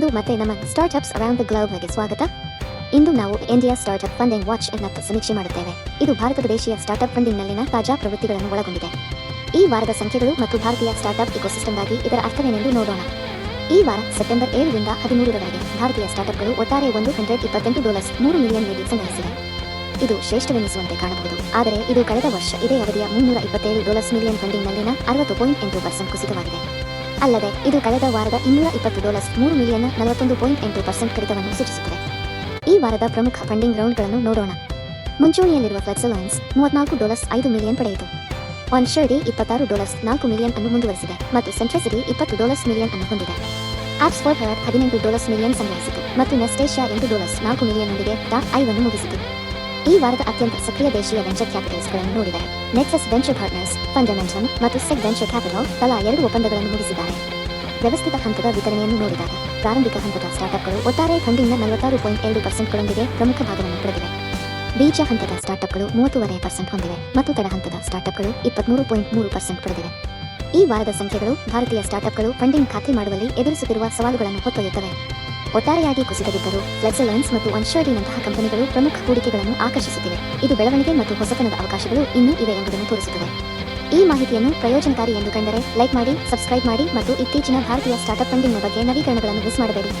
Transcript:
ಇಂದು ಮತ್ತೆ ನಮ್ಮ startups around the ಗ್ಲೋಬ್ಗೆ ಸ್ವಾಗತ. ಇಂದು ನಾವು ಇಂಡಿಯಾ ಸ್ಟಾರ್ಟ್ಅಪ್ ಫಂಡಿಂಗ್ ವಾಚ್ ಎನ್ನತ್ತ ಸಮೀಕ್ಷೆ ಮಾಡುತ್ತೇವೆ. ಇದು ಭಾರತದ ದೇಶೀಯ ಸ್ಟಾರ್ಟ್ಅಪ್ ಫಂಡಿಂಗ್ನಲ್ಲಿನ ತಾಜಾ ಪ್ರವೃತ್ತಿಗಳನ್ನು ಒಳಗೊಂಡಿದೆ. ಈ ವಾರದ ಸಂಖ್ಯೆಗಳು ಮತ್ತು ಭಾರತೀಯ ಸ್ಟಾರ್ಟ್ಅಪ್ ಇಕೋಸಿಸ್ಟಮ್ಗಾಗಿ ಇದರ ಅರ್ಥವೇನೆಂದು ನೋಡೋಣ. ಈ ವಾರ ಸೆಪ್ಟೆಂಬರ್ ಏಳರಿಂದ ಹದಿಮೂರರವರೆಗೆ ಭಾರತೀಯ ಸ್ಟಾರ್ಟ್ಅಪ್ಗಳು ಒಟ್ಟಾರೆ ಒಂದು ಹಂಡ್ರೆಡ್ ಇಪ್ಪತ್ತೆಂಟು ಡಾಲರ್ಸ್ ಮೂರು ಮಿಲಿಯನ್ ನೀಡಿ ಸಂಗ್ರಹಿಸಿವೆ. ಇದು ಶ್ರೇಷ್ಠವೆನಿಸುವಂತೆ ಕಾಣಬಹುದು. ಆದರೆ ಇದು ಕಳೆದ ವರ್ಷ ಇದೇ ಅವಧಿಯ ಮುನ್ನೂರ ಇಪ್ಪತ್ತೇಳು ಡಾಲರ್ಸ್ ಮಿಲಿಯನ್ ಫಂಡಿಂಗ್ನಲ್ಲಿನ ಅರವತ್ತು ಪಾಯಿಂಟ್ ಎಂಟು ಪರ್ಸೆಂಟ್ ಕುಸಿತವಾಗಿದೆ. ಅಲ್ಲದೆ, ಇದು ಕಳೆದ ವಾರದ ಇನ್ನೂರ ಇಪ್ಪತ್ತು ಡಾಲರ್ಸ್ ಮೂರು ಮಿಲಿಯನ್ ನಲವತ್ತೊಂದು ಪಾಯಿಂಟ್ ಎಂಟು ಪರ್ಸೆಂಟ್ ಕಡಿತವನ್ನು ಸೂಚಿಸುತ್ತದೆ. ಈ ವಾರದ ಪ್ರಮುಖ ಫಂಡಿಂಗ್ ರೌಂಡ್ಗಳನ್ನು ನೋಡೋಣ. ಮುಂಚೂಣಿಯಲ್ಲಿರುವ ಫ್ಲೆಕ್ಸಲೈನ್ಸ್ ಮೂವತ್ನಾಲ್ಕು ಡಾಲರ್ಸ್ ಐದು ಮಿಲಿಯನ್ ಪಡೆಯಿತು. ಒನ್ ಶರ್ಡಿ ಇಪ್ಪತ್ತಾರು ಡಾಲರ್ಸ್ ನಾಲ್ಕು ಮಿಲಿಯನ್ ಅನ್ನು ಮುಂದುವರೆಸಿದೆ ಮತ್ತು ಸೆಂಟ್ರಸಿಟಿ ಇಪ್ಪತ್ತು ಡಾಲರ್ಸ್ ಮಿಲಿಯನ್ ಅನ್ನು ಹೊಂದಿದೆ. ಆಪ್ಸ್ ಫಾರ್ ಹದಿನೆಂಟು ಡಾಲರ್ಸ್ ಮಿಲಿಯನ್ ಸಂಗ್ರಹಿಸಿತು ಮತ್ತು ನೆಸ್ಟೇಷಿಯಾ ಎಂಟು ಡಾಲರ್ಸ್ ನಾಲ್ಕು ಮಿಲಿಯನ್ನೊಂದಿಗೆ ಟಾಪ್ ಐವನ್ನು ಮುಗಿಸಿತು. ಈ ವಾರದ ಅತ್ಯಂತ ಸಕ್ರಿಯ ದೇಶೀಯ ವೆಂಚರ್ ಕ್ಯಾಪಿಟಲ್ಸ್ಗಳನ್ನು ನೋಡಿದರೆ ನೆಕ್ಸಸ್ ವೆಂಚರ್ ಪಾರ್ಟ್ನರ್ಸ್ ಫಂಡಮೆಂಟಲ್ ಮತ್ತು ಸೆಕ್ ವೆಂಚರ್ ಕ್ಯಾಪಿಟಲ್ ತಲಾ ಎರಡು ಒಪ್ಪಂದಗಳನ್ನು ಮುಗಿಸಿದ್ದಾರೆ ವ್ಯವಸ್ಥಿತ ಹಂತದ ವಿತರಣೆಯನ್ನು ನೋಡಿದಾಗ ಪ್ರಾರಂಭಿಕ ಹಂತದ ಸ್ಟಾರ್ಟ್ಅಪ್ಗಳು ಒಟ್ಟಾರೆ ಫಂಡಿಂಗ್ನ ನಲವತ್ತಾರು ಪಾಯಿಂಟ್ ಎರಡು ಪರ್ಸೆಂಟ್ಗಳೊಂದಿಗೆ ಪ್ರಮುಖ ಭಾಗವನ್ನು ಪಡೆದಿವೆ. ಬೀಜ ಹಂತದ ಸ್ಟಾರ್ಟ್ಅಪ್ಗಳು ಮೂವತ್ತೂವರೆ ಪರ್ಸೆಂಟ್ ಹೊಂದಿವೆ ಮತ್ತು ತಡ ಹಂತದ ಸ್ಟಾರ್ಟ್ಅಪ್ಗಳು ಇಪ್ಪತ್ಮೂರು ಪಾಯಿಂಟ್ ಮೂರು ಪರ್ಸೆಂಟ್ ಪಡೆದಿವೆ. ಈ ವಾರದ ಸಂಖ್ಯೆಗಳು ಭಾರತೀಯ ಸ್ಟಾರ್ಟ್ಅಪ್ಗಳು ಫಂಡಿಂಗ್ ಖಾತೆ ಮಾಡುವಲ್ಲಿ ಎದುರಿಸುತ್ತಿರುವ ಸವಾಲುಗಳನ್ನು ಹೊತ್ತೊಯ್ಯುತ್ತವೆ. ಒಟ್ಟಾರೆಯಾಗಿ ಕುಸಿತವಿದ್ದರೂ ಫ್ಲೆಕ್ಸಲೈನ್ಸ್ ಮತ್ತು ಒನ್ಶರ್ಟಿನಂತಹ ಕಂಪನಿಗಳು ಪ್ರಮುಖ ಹೂಡಿಕೆಗಳನ್ನು ಆಕರ್ಷಿಸುತ್ತಿವೆ. ಇದು ಬೆಳವಣಿಗೆ ಮತ್ತು ಹೊಸತನದ ಅವಕಾಶಗಳು ಇನ್ನೂ ಇವೆ ಎಂಬುದನ್ನು ತೋರಿಸುತ್ತದೆ. ಈ ಮಾಹಿತಿಯನ್ನು ಪ್ರಯೋಜನಕಾರಿ ಎಂದು ಕಂಡರೆ ಲೈಕ್ ಮಾಡಿ, ಸಬ್ಸ್ಕ್ರೈಬ್ ಮಾಡಿ ಮತ್ತು ಇತ್ತೀಚಿನ ಭಾರತೀಯ ಸ್ಟಾರ್ಟ್ಅಪ್ ಫಂಡಿಂಗ್ನ ಬಗ್ಗೆ ನವೀಕರಣಗಳನ್ನು ಮಿಸ್ ಮಾಡಬೇಡಿ.